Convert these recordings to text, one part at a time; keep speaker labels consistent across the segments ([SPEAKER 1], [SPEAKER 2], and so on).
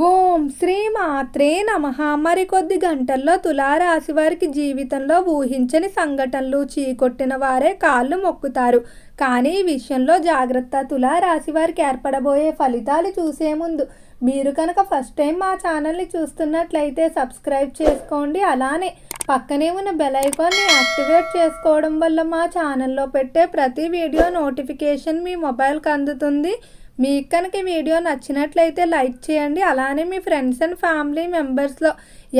[SPEAKER 1] ఓం శ్రీ మాత్రే నమ. మరికొద్ది గంటల్లో తులారాశి వారికి జీవితంలో ఊహించని సంఘటనలు చీకొట్టిన వారే కాళ్ళు మొక్కుతారు. కానీ ఈ విషయంలో జాగ్రత్త తులారాశి వారికి ఏర్పడబోయే ఫలితాలు చూసే ముందు మీరు కనుక ఫస్ట్ టైం మా ఛానల్ని చూస్తున్నట్లయితే సబ్స్క్రైబ్ చేసుకోండి. అలానే పక్కనే ఉన్న బెల్ ఐకాన్ని యాక్టివేట్ చేసుకోవడం వల్ల మా ఛానల్లో పెట్టే ప్రతి వీడియో నోటిఫికేషన్ మీ మొబైల్కి అందుతుంది. మీకు కనుక ఈ వీడియో నచ్చినట్లయితే లైక్ చేయండి. అలానే మీ ఫ్రెండ్స్ అండ్ ఫ్యామిలీ మెంబర్స్లో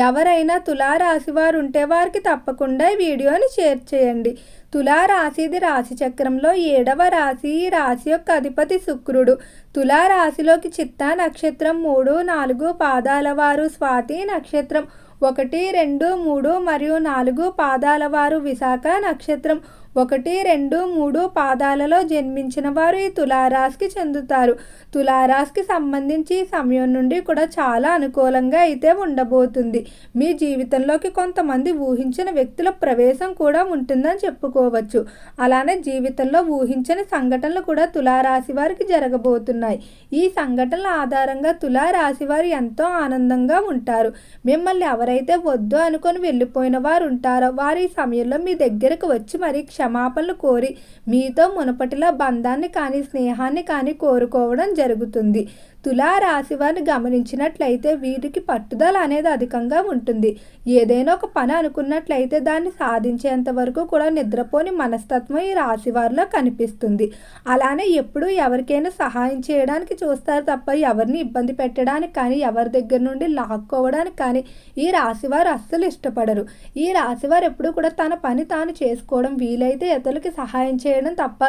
[SPEAKER 1] ఎవరైనా తులారాశి వారు ఉంటే వారికి తప్పకుండా ఈ వీడియోని షేర్ చేయండి. తులారాశిది రాశి చక్రంలో ఏడవ రాశి. ఈ రాశి యొక్క అధిపతి శుక్రుడు. తులారాశిలోకి చిత్తా నక్షత్రం మూడు నాలుగు పాదాల వారు స్వాతి నక్షత్రం ఒకటి రెండు మూడు మరియు నాలుగు పాదాల వారు విశాఖ నక్షత్రం ఒకటి రెండు మూడు పాదాలలో జన్మించిన వారు ఈ తులారాశికి చెందుతారు. తులారాశికి సంబంధించి ఈ సమయం నుండి కూడా చాలా అనుకూలంగా అయితే ఉండబోతుంది. మీ జీవితంలోకి కొంతమంది ఊహించిన వ్యక్తుల ప్రవేశం కూడా ఉంటుందని చెప్పుకోవచ్చు. అలానే జీవితంలో ఊహించని సంఘటనలు కూడా తులారాశి వారికి జరగబోతున్నాయి. ఈ సంఘటనల ఆధారంగా తులారాశి వారు ఎంతో ఆనందంగా ఉంటారు. మిమ్మల్ని ఎవరైతే వద్దు అనుకొని వెళ్ళిపోయిన వారు ఉంటారో వారు ఈ సమయంలో మీ దగ్గరకు వచ్చి మరి క్షమాపణలు కోరి మీతో మునపటిలా బంధాన్ని కానీ స్నేహాన్ని కానీ కోరుకోవడం జరుగుతుంది. తులారాశి వారిని గమనించినట్లయితే వీరికి పట్టుదల అనేది అధికంగా ఉంటుంది. ఏదైనా ఒక పని అనుకున్నట్లయితే దాన్ని సాధించేంత వరకు కూడా నిద్రపోని మనస్తత్వం ఈ రాశి వారిలో కనిపిస్తుంది. అలానే ఎప్పుడు ఎవరికైనా సహాయం చేయడానికి చూస్తారు తప్ప ఎవరిని ఇబ్బంది పెట్టడానికి కానీ ఎవరి దగ్గర నుండి లాక్కోవడానికి కానీ ఈ రాశివారు అస్సలు ఇష్టపడరు. ఈ రాశివారు ఎప్పుడూ కూడా తన పని తాను చేసుకోవడం వీలైతే ఇతరులకి సహాయం చేయడం తప్ప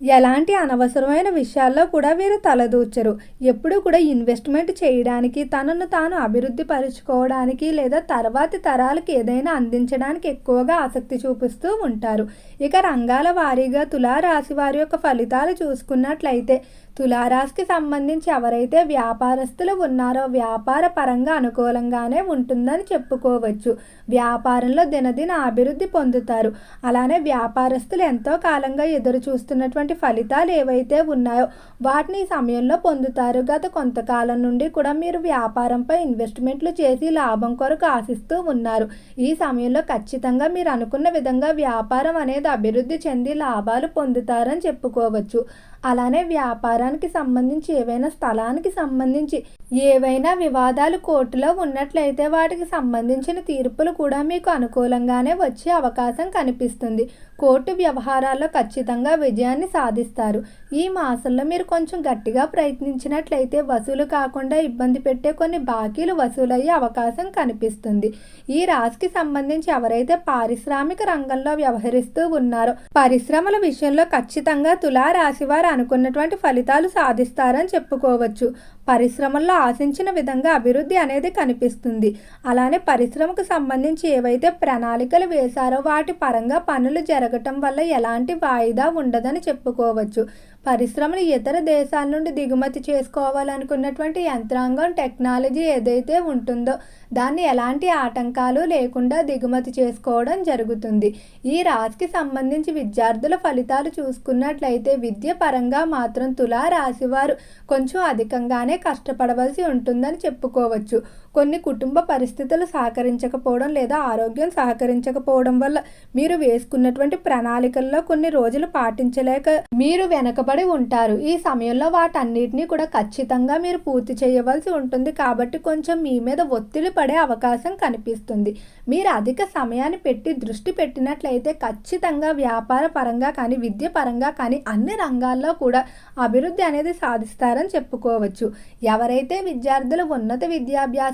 [SPEAKER 1] ఎలాంటి అనవసరమైన విషయాల్లో కూడా వీరు తలదూచరు ఎప్పుడూ కూడా ఇన్వెస్ట్మెంట్ చేయడానికి తనను తాను అభివృద్ధి పరుచుకోవడానికి లేదా తర్వాతి తరాలకు ఏదైనా అందించడానికి ఎక్కువగా ఆసక్తి చూపిస్తూ ఉంటారు. ఇక రంగాల వారీగా తులారాశి వారి యొక్క ఫలితాలు చూసుకున్నట్లయితే తులారాశికి సంబంధించి ఎవరైతే వ్యాపారస్తులు ఉన్నారో వ్యాపార పరంగా అనుకూలంగానే ఉంటుందని చెప్పుకోవచ్చు. వ్యాపారంలో దినదిన అభివృద్ధి పొందుతారు. అలానే వ్యాపారస్తులు ఎంతో కాలంగా ఎదురు చూస్తున్నటువంటి ఫలితాలు ఏవైతే ఉన్నాయో వాటిని ఈ సమయంలో పొందుతారు. గత కొంతకాలం నుండి కూడా మీరు వ్యాపారంపై ఇన్వెస్ట్మెంట్లు చేసి లాభం కొరకు ఆశిస్తూ ఉన్నారు. ఈ సమయంలో ఖచ్చితంగా మీరు అనుకున్న విధంగా వ్యాపారం అనేది అభివృద్ధి చెంది లాభాలు పొందుతారని చెప్పుకోవచ్చు. అలానే వ్యాపారానికి సంబంధించి ఏవైనా స్థలానికి సంబంధించి ఏవైనా వివాదాలు కోర్టులో ఉన్నట్లయితే వాటికి సంబంధించిన తీర్పులు కూడా మీకు అనుకూలంగానే వచ్చే అవకాశం కనిపిస్తుంది. కోర్టు వ్యవహారాల్లో ఖచ్చితంగా విజయాన్ని సాధిస్తారు. ఈ మాసంలో మీరు కొంచెం గట్టిగా ప్రయత్నించినట్లయితే వసూలు కాకుండా ఇబ్బంది పెట్టే కొన్ని బాకీలు వసూలయ్యే అవకాశం కనిపిస్తుంది. ఈ రాశికి సంబంధించి ఎవరైతే పారిశ్రామిక రంగంలో వ్యవహరిస్తూ ఉన్నారో పరిశ్రమల విషయంలో ఖచ్చితంగా తులారాశి వారు అనుకున్నటువంటి ఫలితాలు సాధిస్తారని చెప్పుకోవచ్చు. పరిశ్రమల్లో ఆశించిన విధంగా అభివృద్ధి అనేది కనిపిస్తుంది. అలానే పరిశ్రమకు సంబంధించి ఏవైతే ప్రణాళికలు వేశారో వాటి పరంగా పనులు జరగటం వల్ల ఎలాంటి వాయిదా ఉండదని చెప్పుకోవచ్చు. పరిశ్రమలు ఇతర దేశాల నుండి దిగుమతి చేసుకోవాలనుకున్నటువంటి యంత్రాంగం టెక్నాలజీ ఏదైతే ఉంటుందో దాన్ని ఎలాంటి ఆటంకాలు లేకుండా దిగుమతి చేసుకోవడం జరుగుతుంది. ఈ రాశికి సంబంధించి విద్యార్థుల ఫలితాలు చూసుకున్నట్లయితే విద్య పరంగా మాత్రం తులా రాశివారు కొంచెం అధికంగానే కష్టపడవలసి ఉంటుందని చెప్పుకోవచ్చు. కొన్ని కుటుంబ పరిస్థితులు సహకరించకపోవడం లేదా ఆరోగ్యం సహకరించకపోవడం వల్ల మీరు వేసుకున్నటువంటి ప్రణాళికల్లో కొన్ని రోజులు పాటించలేక మీరు వెనకబడి ఉంటారు. ఈ సమయంలో వాటన్నిటినీ కూడా ఖచ్చితంగా మీరు పూర్తి చేయవలసి ఉంటుంది. కాబట్టి కొంచెం మీ మీద ఒత్తిడి పడే అవకాశం కనిపిస్తుంది. మీరు అధిక సమయాన్ని పెట్టి దృష్టి పెట్టినట్లయితే ఖచ్చితంగా వ్యాపార పరంగా కానీ విద్య పరంగా కానీ అన్ని రంగాల్లో కూడా అభివృద్ధి అనేది సాధిస్తారని చెప్పుకోవచ్చు. ఎవరైతే విద్యార్థులు ఉన్నత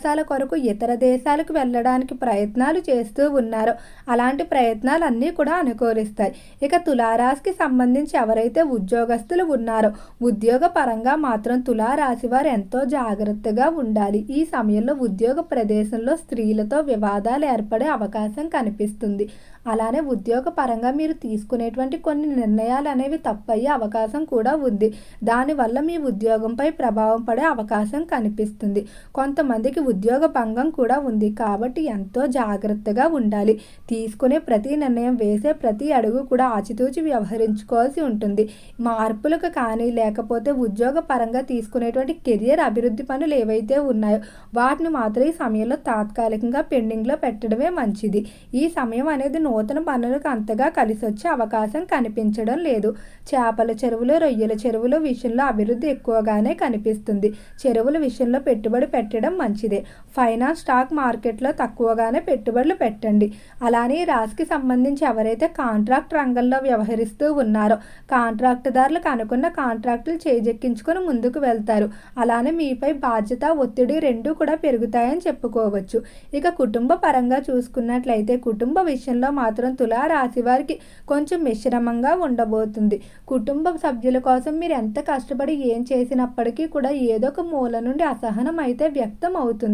[SPEAKER 1] అవకాశాల కొరకు ఇతర దేశాలకు వెళ్ళడానికి ప్రయత్నాలు చేస్తూ ఉన్నారో. అలాంటి ప్రయత్నాలు అన్నీ కూడా అనుకూలిస్తాయి. ఇక తులారాశికి సంబంధించి ఎవరైతే ఉద్యోగస్తులు ఉన్నారో ఉద్యోగ పరంగా మాత్రం తులారాశి వారు ఎంతో జాగ్రత్తగా ఉండాలి. ఈ సమయంలో ఉద్యోగ ప్రదేశంలో స్త్రీలతో వివాదాలు ఏర్పడే అవకాశం కనిపిస్తుంది. అలానే ఉద్యోగ పరంగా మీరు తీసుకునేటువంటి కొన్ని నిర్ణయాలు అనేవి తప్పయ్యే అవకాశం కూడా ఉంది. దానివల్ల మీ ఉద్యోగంపై ప్రభావం పడే అవకాశం కనిపిస్తుంది. కొంతమందికి ఉద్యోగ భంగం కూడా ఉంది కాబట్టి ఎంతో జాగ్రత్తగా ఉండాలి. తీసుకునే ప్రతి నిర్ణయం వేసే ప్రతి అడుగు కూడా ఆచితూచి వ్యవహరించుకోవాల్సి ఉంటుంది. మార్పులకు కానీ లేకపోతే ఉద్యోగ పరంగా తీసుకునేటువంటి కెరియర్ అభివృద్ధి పనులు ఏవైతే ఉన్నాయో వాటిని మాత్రం ఈ సమయంలో తాత్కాలికంగా పెండింగ్లో పెట్టడమే మంచిది. ఈ సమయం అనేది నూతన పనులకు అంతగా కలిసి వచ్చే అవకాశం కనిపించడం లేదు. చేపల చెరువులు రొయ్యల చెరువులు విషయంలో అభివృద్ధి ఎక్కువగానే కనిపిస్తుంది. చెరువుల విషయంలో పెట్టుబడి పెట్టడం మంచిదే. ఫైనాన్స్ స్టాక్ మార్కెట్లో తక్కువగానే పెట్టుబడులు పెట్టండి. అలానే ఈ రాశికి సంబంధించి ఎవరైతే కాంట్రాక్ట్ రంగంలో వ్యవహరిస్తూ ఉన్నారో కాంట్రాక్టుదారులకు అనుకున్న కాంట్రాక్టులు చేజెక్కించుకొని ముందుకు వెళ్తారు. అలానే మీపై బాధ్యత ఒత్తిడి రెండూ కూడా పెరుగుతాయని చెప్పుకోవచ్చు. ఇక కుటుంబ పరంగా చూసుకున్నట్లయితే కుటుంబ విషయంలో మాత్రం తులా రాశి వారికి కొంచెం మిశ్రమంగా ఉండబోతుంది. కుటుంబ సభ్యుల కోసం మీరు ఎంత కష్టపడి ఏం చేసినప్పటికీ కూడా ఏదో ఒక మూల నుండి అసహనం అయితే వ్యక్తం అవుతుంది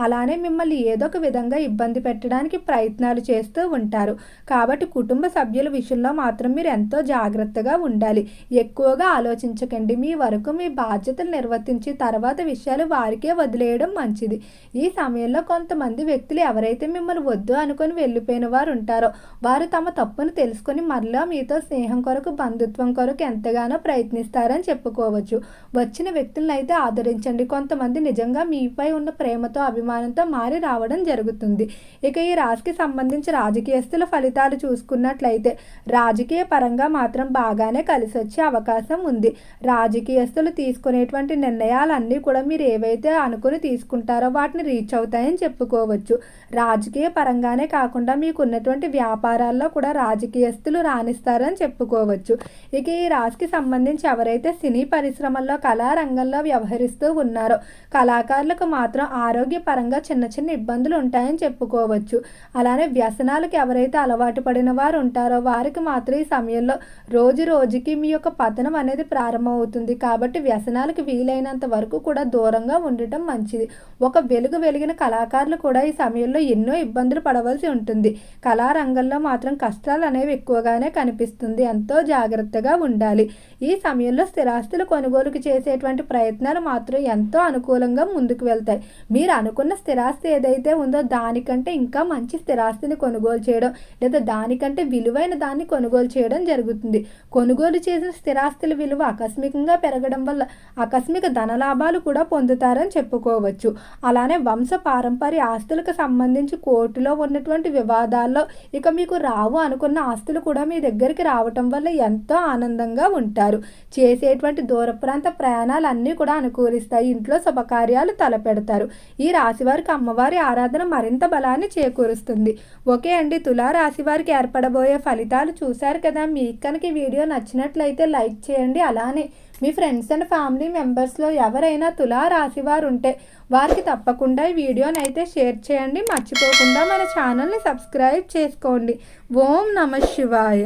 [SPEAKER 1] అలానే మిమ్మల్ని ఏదో ఒక విధంగా ఇబ్బంది పెట్టడానికి ప్రయత్నాలు చేస్తూ ఉంటారు. కాబట్టి కుటుంబ సభ్యుల విషయంలో మాత్రం మీరు ఎంతో జాగ్రత్తగా ఉండాలి. ఎక్కువగా ఆలోచించకండి. మీ వరకు మీ బాధ్యతలు నిర్వర్తించి తర్వాత విషయాలు వారికే వదిలేయడం మంచిది. ఈ సమయంలో కొంతమంది వ్యక్తులు ఎవరైతే మిమ్మల్ని వద్దు అనుకొని వెళ్ళిపోయిన వారు ఉంటారో వారు తమ తప్పును తెలుసుకొని మరలా మీతో స్నేహం కొరకు బంధుత్వం కొరకు ఎంతగానో ప్రయత్నిస్తారని చెప్పుకోవచ్చు. వచ్చిన వ్యక్తులను అయితే ఆదరించండి. కొంతమంది నిజంగా మీపై ఉన్న ప్రేమ ప్రేమతో అభిమానంతో మారి రావడం జరుగుతుంది. ఇక ఈ రాశికి సంబంధించి రాజకీయస్తుల ఫలితాలు చూసుకున్నట్లయితే రాజకీయ పరంగా మాత్రం బాగానే కలిసి వచ్చే అవకాశం ఉంది. రాజకీయస్తులు తీసుకునేటువంటి నిర్ణయాలన్నీ కూడా మీరు ఏవైతే అనుకుని తీసుకుంటారో వాటిని రీచ్ అవుతాయని చెప్పుకోవచ్చు. రాజకీయ పరంగానే కాకుండా మీకు ఉన్నటువంటి వ్యాపారాల్లో కూడా రాజకీయస్తులు రాణిస్తారని చెప్పుకోవచ్చు. ఇక ఈ రాశికి సంబంధించి ఎవరైతే సినీ పరిశ్రమల్లో కళారంగంలో వ్యవహరిస్తూ ఉన్నారో కళాకారులకు మాత్రం ఆరోగ్యపరంగా చిన్న చిన్న ఇబ్బందులు ఉంటాయని చెప్పుకోవచ్చు. అలానే వ్యసనాలకు ఎవరైతే అలవాటు పడిన వారు ఉంటారో వారికి మాత్రం ఈ సమయంలో రోజు రోజుకి మీ యొక్క పతనం అనేది ప్రారంభమవుతుంది. కాబట్టి వ్యసనాలకు వీలైనంత వరకు కూడా దూరంగా ఉండటం మంచిది. ఒక వెలుగు వెలిగిన కళాకారులు కూడా ఈ సమయంలో ఎన్నో ఇబ్బందులు పడవలసి ఉంటుంది. కళారంగంలో మాత్రం కష్టాలు అనేవి ఎక్కువగానే కనిపిస్తుంది. ఎంతో జాగ్రత్తగా ఉండాలి. ఈ సమయంలో స్థిరాస్తులు కొనుగోలుకు చేసేటువంటి ప్రయత్నాలు మాత్రం ఎంతో అనుకూలంగా ముందుకు వెళ్తాయి. మీరు అనుకున్న స్థిరాస్తి ఏదైతే ఉందో దానికంటే ఇంకా మంచి స్థిరాస్తిని కొనుగోలు చేయడం లేదా దానికంటే విలువైన దాన్ని కొనుగోలు చేయడం జరుగుతుంది. కొనుగోలు చేసిన స్థిరాస్తుల విలువ ఆకస్మికంగా పెరగడం వల్ల ఆకస్మిక ధనలాభాలు కూడా పొందుతారని చెప్పుకోవచ్చు. అలానే వంశ పారంపర్య ఆస్తులకు సంబంధించి కోర్టులో ఉన్నటువంటి వివాదాల్లో ఇక మీకు రావు అనుకున్న ఆస్తులు కూడా మీ దగ్గరికి రావటం వల్ల ఎంతో ఆనందంగా ఉంటారు. చేసేటువంటి దూర ప్రాంత ప్రయాణాలు అన్నీ కూడా అనుకూలిస్తాయి. ఇంట్లో శుభకార్యాలు తలపెడతారు. ఈ రాశి వారికి అమ్మవారి ఆరాధన మరింత బలాన్ని చేకూరుస్తుంది. ఓకే అండి తులా రాశివారికి ఏర్పడబోయే ఫలితాలు చూశారు కదా. మీకు కనుక ఈ వీడియో నచ్చినట్లయితే లైక్ చేయండి. అలానే మీ ఫ్రెండ్స్ అండ్ ఫ్యామిలీ మెంబర్స్లో ఎవరైనా తులా రాశి వారు ఉంటే వారికి తప్పకుండా ఈ వీడియోని అయితే షేర్ చేయండి. మర్చిపోకుండా మన ఛానల్ని సబ్స్క్రైబ్ చేసుకోండి. ఓం నమ శివాయ.